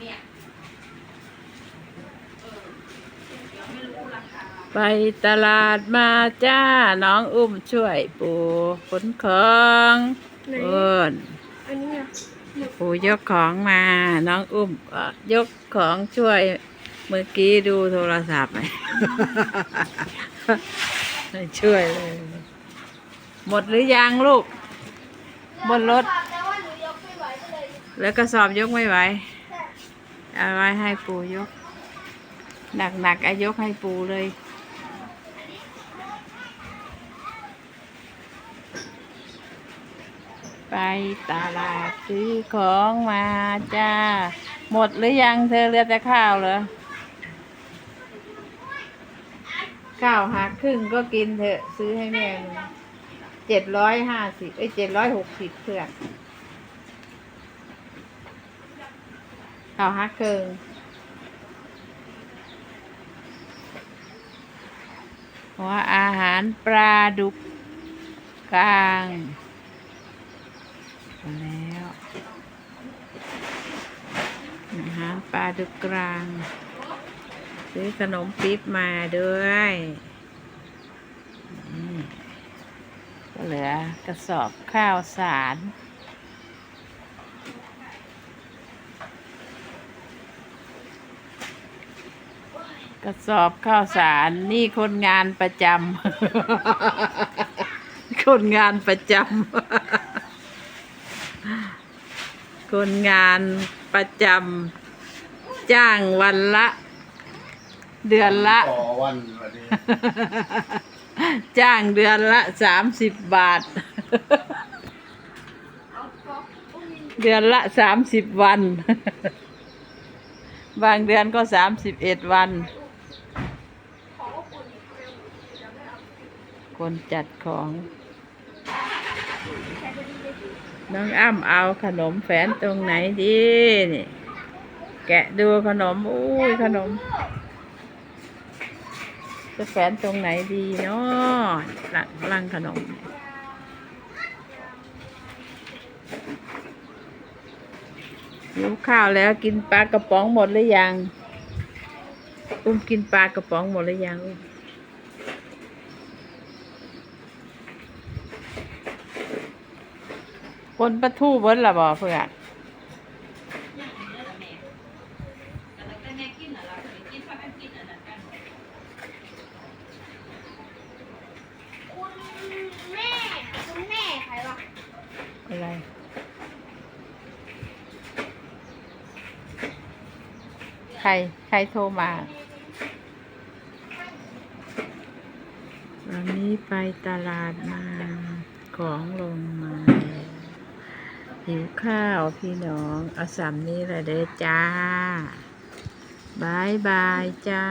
เนี่ยเออเดี๋ยวไม่รู้ราคาไปตลาดมาจ้า น้องอุ้มช่วยปูขนของไหนเอินอันนี้อะปูยกของมา น้องอุ้มก็ยกของช่วย เมื่อกี้ดูโทรศัพท์ไหมให้ช่วยเลย หมดหรือยังลูก บนรถแต่ว่าหนูยกไม่ไหวก็เลยแล้วก็สอบยกไม่ไหว เอาไว้ให้ปูยก หนักๆอายกให้ปูเลย ไปตลาดซื้อของมาจ้า หมดหรือยังเธอเหลือแต่ข้าวเหรอ ข้าวหักครึ่งก็กินเถอะ ซื้อให้แม่หนึ่งเจ็ดร้อยห้าสิบเอ้ยเจ็ดร้อยหกสิบเพื่อน ข้าวฮักเกิงหัวอาหารปลาดุกกลางมาแล้วอาหารปลาดุกกลาง ซื้อขนมปิ๊บมาด้วยก็เหลือกระสอบข้าวสาร กระสอบข้าวสารนี่คนงานประจำ คนงานประจำ คนงานประจำจ้างวันละ เดือนละ ต่อวันวันนี้จ้างเดือนละสามสิบบาท เดือนละสามสิบวัน บางเดือนก็สามสิบเอ็ดวัน คนจัดของ น้องอ้ำเอาขนมแฝนตรงไหนดีนี่ แกะดูขนม อุ้ยขนม จะแฝนตรงไหนดีเนาะหลังลังขนมหิวข้าวแล้วกินปลากระป๋องหมดหรือยัง อุ้มกินปลากระป๋องหมดหรือยังอุ้ม คนประทูเบิ้ลละบ่เพื่อนแต่แม่กินอะไรกินข้าวแม่กินอะไรกันคุณแม่คุณแม่ใครวะอะไรใครใครโทรมา วันนี้ไปตลาดมาของลงมา หิวข้าวพี่น้อง เอาสามนี้แหละเด้อจ้าบายบายจ้า